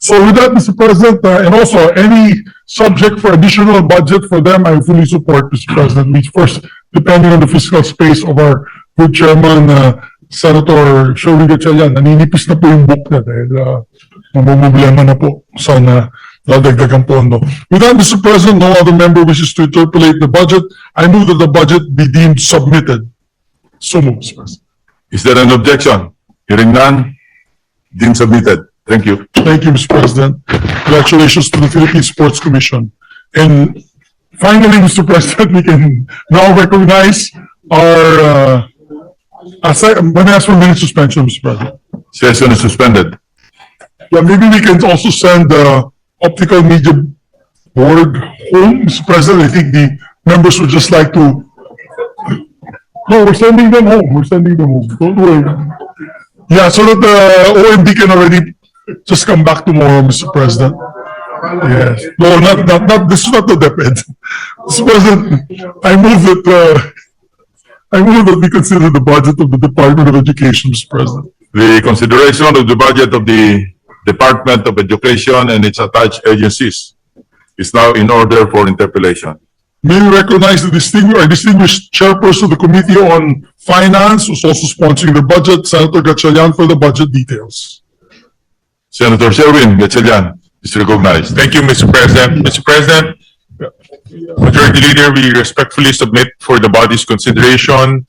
So with that, Mr. President, uh, and also any subject for additional budget for them, I fully support, Mr. President. We first, depending on the fiscal space of our good chairman, uh, Senator Sherwin Gatchalian, naninipis na po yung book na dahil uh, mamumblema na po. Sana dadagdagan pondo. With that, Mr. President, no other member wishes to interpolate the budget. I move that the budget be deemed submitted. So moved, Mr. President. Is there an objection? Hearing none, deemed submitted. Thank you. Thank you, Mr. President. Congratulations to the Philippine Sports Commission. And finally, Mr. President, we can now recognize our, uh, aside, I'm gonna ask for a minute suspension, Mr. President. Session is suspended. Yeah, maybe we can also send the optical media board home, Mr. President. I think the members would just like to. No, we're sending them home. We're sending them home. Don't worry. Yeah, so that the OMB can already just come back tomorrow, Mr. President. Yes. No, not, not, not, this is not the DepEd. Mr. President, I move that, uh, I move that we consider the budget of the Department of Education, Mr. President. The consideration of the budget of the Department of Education and its attached agencies is now in order for interpellation. May we recognize the distinguished, our distinguished chairperson of the Committee on Finance, who's also sponsoring the budget, Senator Gatchalian, for the budget details. Senator Sherwin Gatchalian is recognized. Thank you, Mr. President. Mr. President, Majority Leader, we respectfully submit for the body's consideration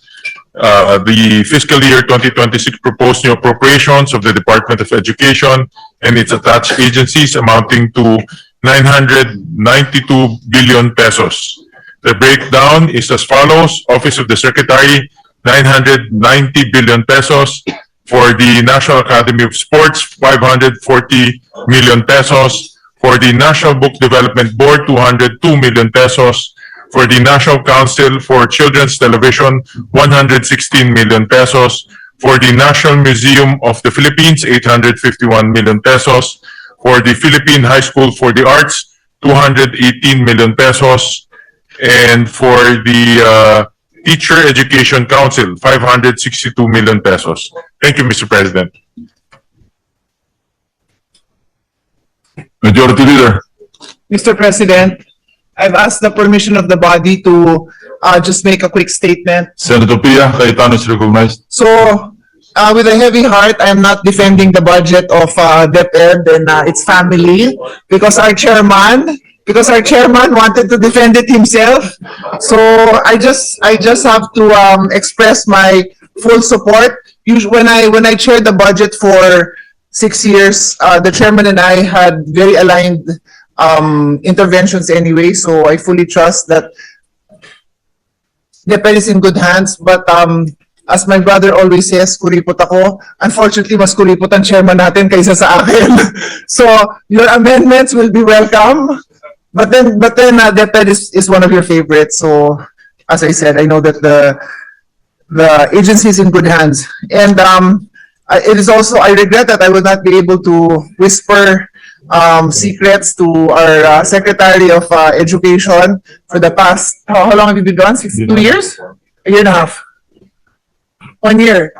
uh, the fiscal year 2026 proposed new appropriations of the Department of Education and its attached agencies amounting to 992 billion pesos. The breakdown is as follows. Office of the Secretary, 990 billion pesos. For the National Academy of Sports, 540 million pesos. For the National Book Development Board, 202 million pesos. For the National Council for Children's Television, 116 million pesos. For the National Museum of the Philippines, 851 million pesos. For the Philippine High School for the Arts, 218 million pesos. And for the uh, Teacher Education Council, 562 million pesos. Thank you, Mr. President. Majority Leader, Mr. President, I've asked the permission of the body to uh, just make a quick statement. Senator Pia Cayetano is recognized. So, uh, with a heavy heart, I am not defending the budget of uh, DepEd and uh, its family because our chairman, because our chairman wanted to defend it himself. So, I just, I just have to um, express my full support. Usually, when I, when I chaired the budget for six years, uh, the chairman and I had very aligned um, interventions anyway, so I fully trust that the DepEd is in good hands, but um, as my brother always says, kuripot ako. Unfortunately, mas kuripot ang chairman natin kaysa sa akin. so, your amendments will be welcome. But then, but then, uh, DepEd is, is one of your favorites, so, as I said, I know that the, the agency is in good hands. And, um, it is also, I regret that I will not be able to whisper um, secrets to our uh, Secretary of uh, Education for the past, how, how long have you been gone? Six, two years? A year and a half? One year?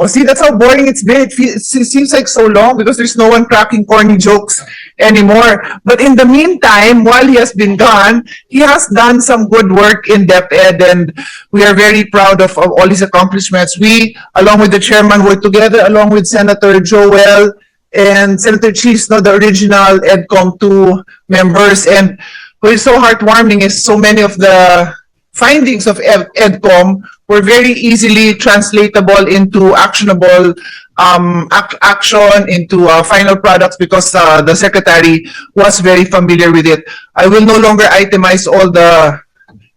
Oh, see, that's how boring it's been. It, it se- seems like so long because there's no one cracking corny jokes anymore. But in the meantime, while he has been gone, he has done some good work in DepEd and we are very proud of, of all his accomplishments. We, along with the chairman, worked together along with Senator Joel and Senator Cheese, no, the original EDCOM two members. And what is so heartwarming is so many of the findings of EDCOM were very easily translatable into actionable um, ac- action, into uh, final products because uh, the secretary was very familiar with it. I will no longer itemize all the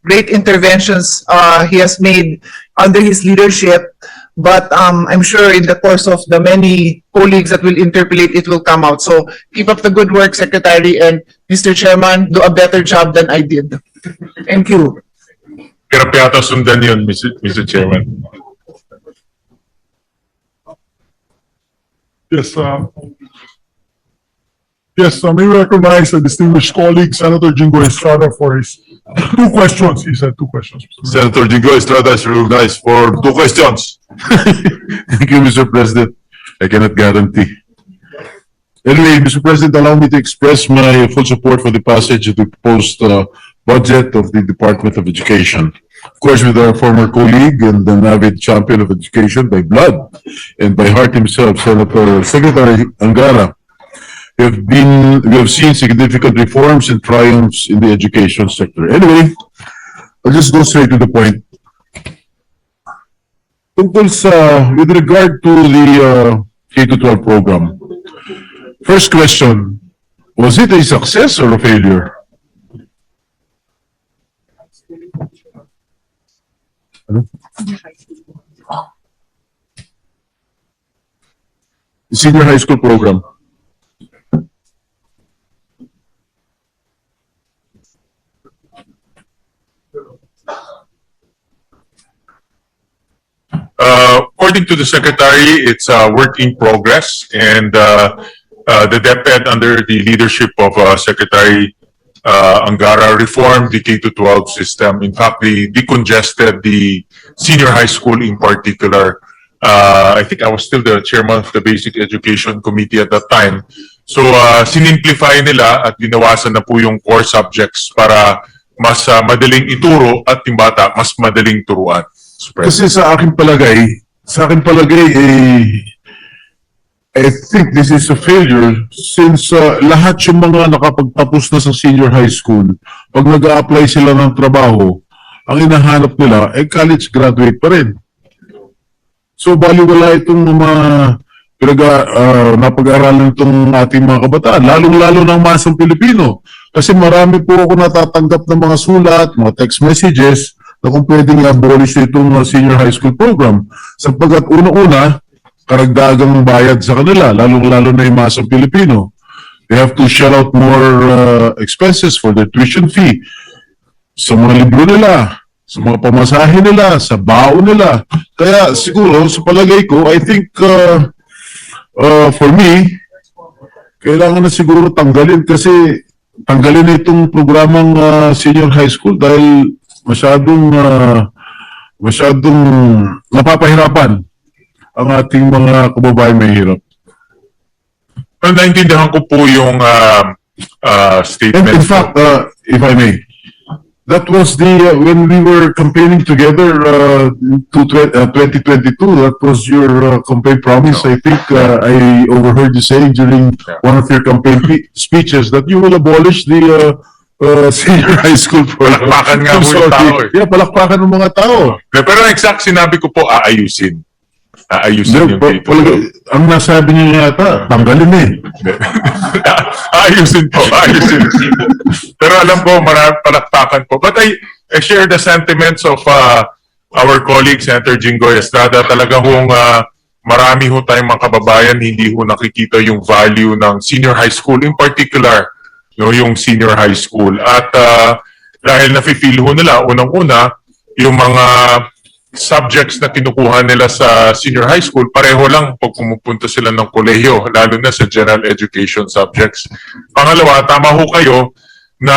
great interventions uh, he has made under his leadership. But um, I'm sure in the course of the many colleagues that will interpolate, it will come out. So keep up the good work, Secretary, and Mr. Chairman, do a better job than I did. Thank you. Hirap yata sundan yun, Mr. Mr. Chairman. Yes, uh, yes, uh, may we recognize a distinguished colleague, Senator Jingo Estrada for his two questions. He said two questions. Senator Jingo Estrada is recognized for two questions. Thank you, Mr. President. I cannot guarantee. Anyway, Mr. President, allow me to express my full support for the passage of the proposed uh, budget of the Department of Education. Of course, with our former colleague and an avid champion of education by blood and by heart himself, Senator Secretary Angara, we have been, we have seen significant reforms and triumphs in the education sector. Anyway, I'll just go straight to the point. Tungkol with regard to the uh, K-12 program, First question, was it a success or a failure? Ano? Senior high school program. Uh, according to the secretary, it's a work in progress and, uh, uh, the DepEd under the leadership of, uh, Secretary, uh, Angara reformed the K to twelve system. In fact, they decongested the senior high school in particular. Uh, I think I was still the chairman of the Basic Education Committee at that time. So, uh, sinimplify nila at binawasan na po yung core subjects para mas uh, madaling ituro at yung bata mas madaling turuan. Kasi sa akin palagay, sa akin palagay, eh, I think this is a failure since uh, lahat yung mga nakapagtapos na sa senior high school, pag nag apply sila ng trabaho, ang hinahanap nila ay college graduate pa rin. So, baliwala itong mga pinag uh, napag-aralan itong ating mga kabataan, lalong-lalo ng masang Pilipino. Kasi marami po ako natatanggap ng mga sulat, mga text messages, na kung pwedeng i-abolish itong uh, senior high school program. Sapagkat una-una, karagdagang bayad sa kanila, lalong-lalo na yung masang Pilipino. They have to shell out more uh, expenses for their tuition fee sa mga libro nila, sa mga pamasahe nila, sa baon nila. Kaya siguro, sa palagay ko, I think, uh, uh, for me, kailangan na siguro tanggalin kasi tanggalin itong programang uh, senior high school dahil masyadong uh, masyadong napapahirapan ang ating mga kababayan may hirap. Well, naintindihan ko po yung uh, uh, And statement. in fact, uh, if I may, that was the, uh, when we were campaigning together, uh, to uh, 2022, that was your uh, campaign promise. I think, uh, I overheard you saying during one of your campaign pe- speeches that you will abolish the, uh, uh, senior high school program. Palakpakan nga I'm po yung tao eh. Yeah, palakpakan ng mga tao. Pero exact sinabi ko po, aayusin. Aayusin Hindi, yung pa- dito. ang nasabi niya yata, tanggalin eh. ayusin po, ayusin. Pero alam ko, marami palakpakan po. But I, I share the sentiments of uh, our colleague, Senator Jinggoy Estrada. Talaga hong uh, marami ho tayong mga kababayan hindi ho nakikita yung value ng senior high school, in particular, no, yung senior high school. At uh, dahil nafe-feel ho nila, unang-una, yung mga subjects na kinukuha nila sa senior high school, pareho lang pag pumupunta sila ng kolehiyo, lalo na sa general education subjects. Pangalawa, tama ho kayo na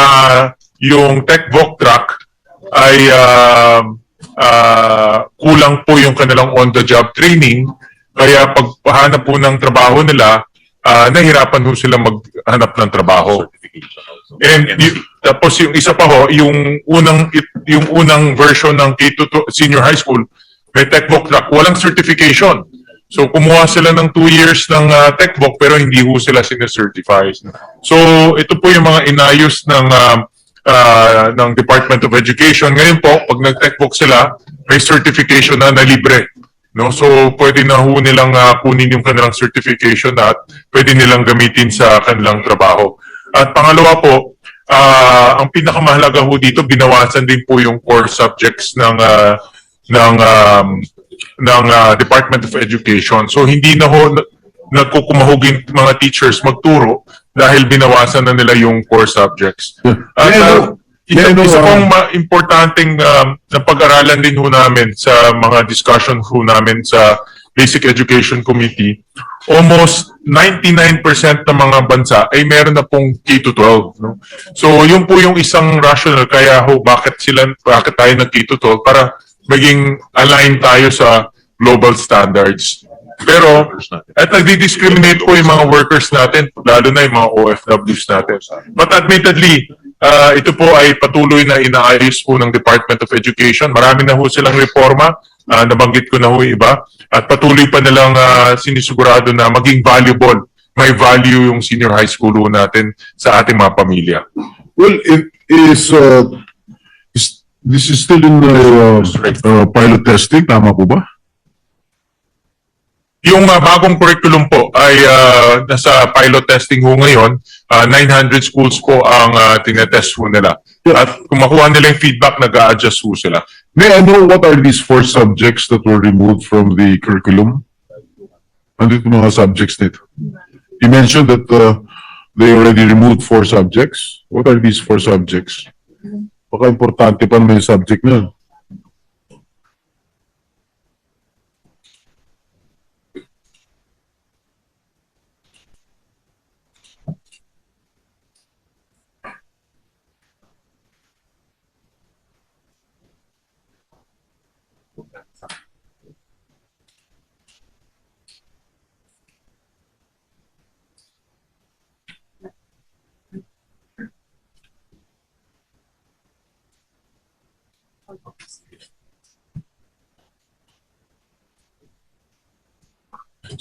yung tech voc track ay ah, ah, kulang po yung kanilang on-the-job training, kaya pagpahanap po ng trabaho nila, ah, nahirapan ho sila maghanap ng trabaho. And y- tapos yung isa pa ho, yung unang yung unang version ng K2 to- senior high school, may tech book track, walang certification. So kumuha sila ng two years ng uh, tech book pero hindi ho sila sinacertify. So ito po yung mga inayos ng um, ah, ng Department of Education. Ngayon po, pag nag-tech book sila, may certification na na libre. No? So pwede na ho nilang ah, kunin yung kanilang certification at pwede nilang gamitin sa kanilang trabaho. At pangalawa po, ah, ang pinakamahalaga ho dito, binawasan din po yung core subjects ng ah, ng um, ng ah, Department of Education. So hindi na ho na- nagkukumahugin mga teachers magturo dahil binawasan na nila yung core subjects. At no. isa, Yeah, no, isa pong ma- importanteng um, na pag-aralan din ho namin sa mga discussion ho namin sa Basic Education Committee, almost 99% ng mga bansa ay meron na pong K-12. No? So, yun po yung isang rational kaya ho bakit sila, bakit tayo nag K-12 para maging align tayo sa global standards. Pero, at nagdi-discriminate po yung mga workers natin, lalo na yung mga OFWs natin. But admittedly, ah, ito po ay patuloy na inaayos po ng Department of Education. Marami na ho silang reforma, ah, nabanggit ko na ho iba, at patuloy pa nilang ah, sinisigurado na maging valuable, may value yung senior high school ho natin sa ating mga pamilya. Well, it is, uh, is, this is still in the, uh, uh, pilot testing, tama po ba? Yung ah, bagong curriculum po ay ah, nasa pilot testing ho ngayon. Ah, 900 schools po ang uh, tinetest ho nila. At kung makuha nila yung feedback, nag-a-adjust ho sila. May I know what are these four subjects that were removed from the curriculum? Ano ito mga subjects nito? You mentioned that, uh, they already removed four subjects. What are these four subjects? Baka importante pa naman yung subject na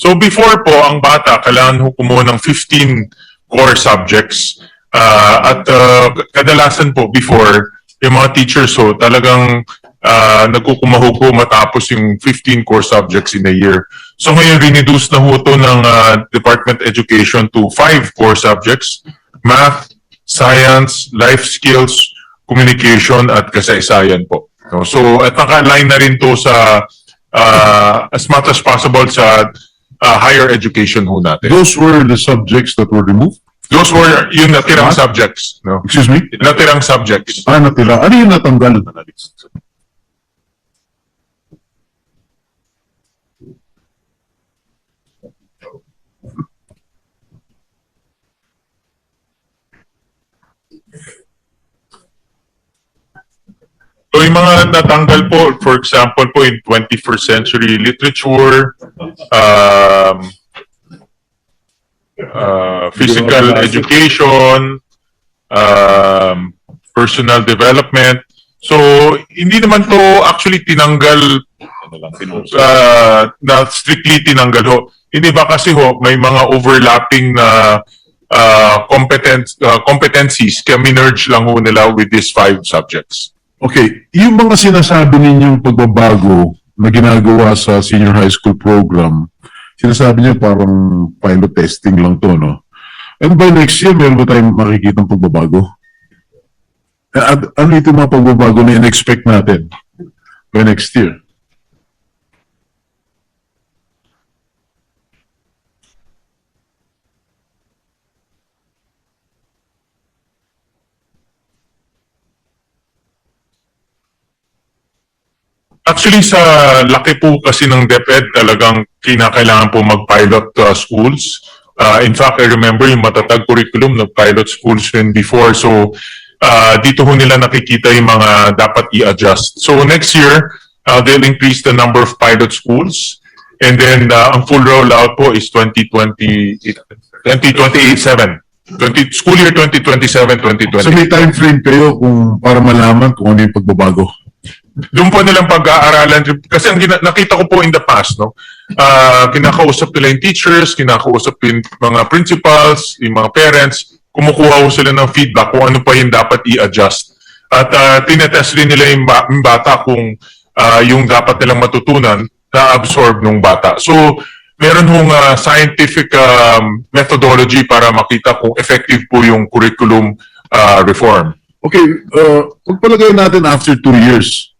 So before po, ang bata, kailangan ho kumuha ng 15 core subjects. Ah, at ah, kadalasan po, before, yung mga teachers ho, talagang uh, nagkukumaho po matapos yung 15 core subjects in a year. So ngayon, reneduce na ho to ng ah, Department Education to 5 core subjects. Math, Science, Life Skills, Communication, at kasaysayan po. So, at naka-align na rin to sa ah, as much as possible sa ah, higher education ho natin. Those were the subjects that were removed? Those were yung natirang subjects. No? Excuse me? Natirang subjects. Ah, natira. Ano yung natanggal? So yung mga natanggal po, for example po in 21st century literature, um, uh, physical education, um, personal development. So, hindi naman to actually tinanggal uh, na strictly tinanggal ho. Hindi ba kasi ho, may mga overlapping na uh, competence, uh, competencies kaya minerge lang ho nila with these five subjects. Okay, yung mga sinasabi ninyong pagbabago na ginagawa sa senior high school program, sinasabi niyo parang pilot testing lang to, no? And by next year, meron ba tayong makikita pagbabago? At, ano ito mga pagbabago na in-expect natin by next year? Actually, sa laki po kasi ng DepEd, talagang kinakailangan po mag-pilot uh, schools. Uh, in fact, I remember yung matatag curriculum ng pilot schools rin before. So, uh, dito ho nila nakikita yung mga dapat i-adjust. So, next year, uh, they'll increase the number of pilot schools. And then, uh, ang full rollout po is 2020, 2027. 20, school year 2027-2028. So may time frame kayo kung para malaman kung ano yung pagbabago? Doon po nilang pag-aaralan kasi ang gina- nakita ko po in the past no? Ah kinakausap nila yung teachers kinakausap yung mga principals yung mga parents. Kumukuha ko sila ng feedback kung ano pa yung dapat i-adjust. At uh, tinetest rin nila yung, ba- yung bata kung ah, yung dapat nilang matutunan na absorb ng bata. So meron hong ah, scientific um, methodology para makita kung effective po yung curriculum ah, reform. Okay, uh, pagpalagay natin after two years,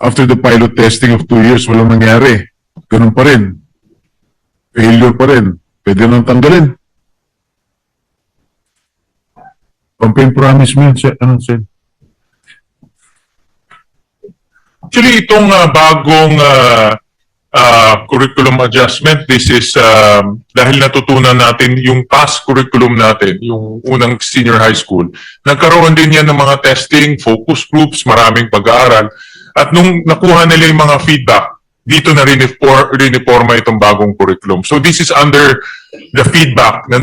after the pilot testing of two years, walang nangyari. Ganun pa rin. Failure pa rin. Pwede nang tanggalin. Campaign promise mo yun, Sen- ano, Sen? Actually, itong ah, bagong ah, ah, curriculum adjustment, this is um, dahil natutunan natin yung past curriculum natin, yung unang senior high school. Nagkaroon din yan ng mga testing, focus groups, maraming pag-aaral. At nung nakuha nila yung mga feedback, dito na rinifor, riniforma itong bagong curriculum. So this is under the feedback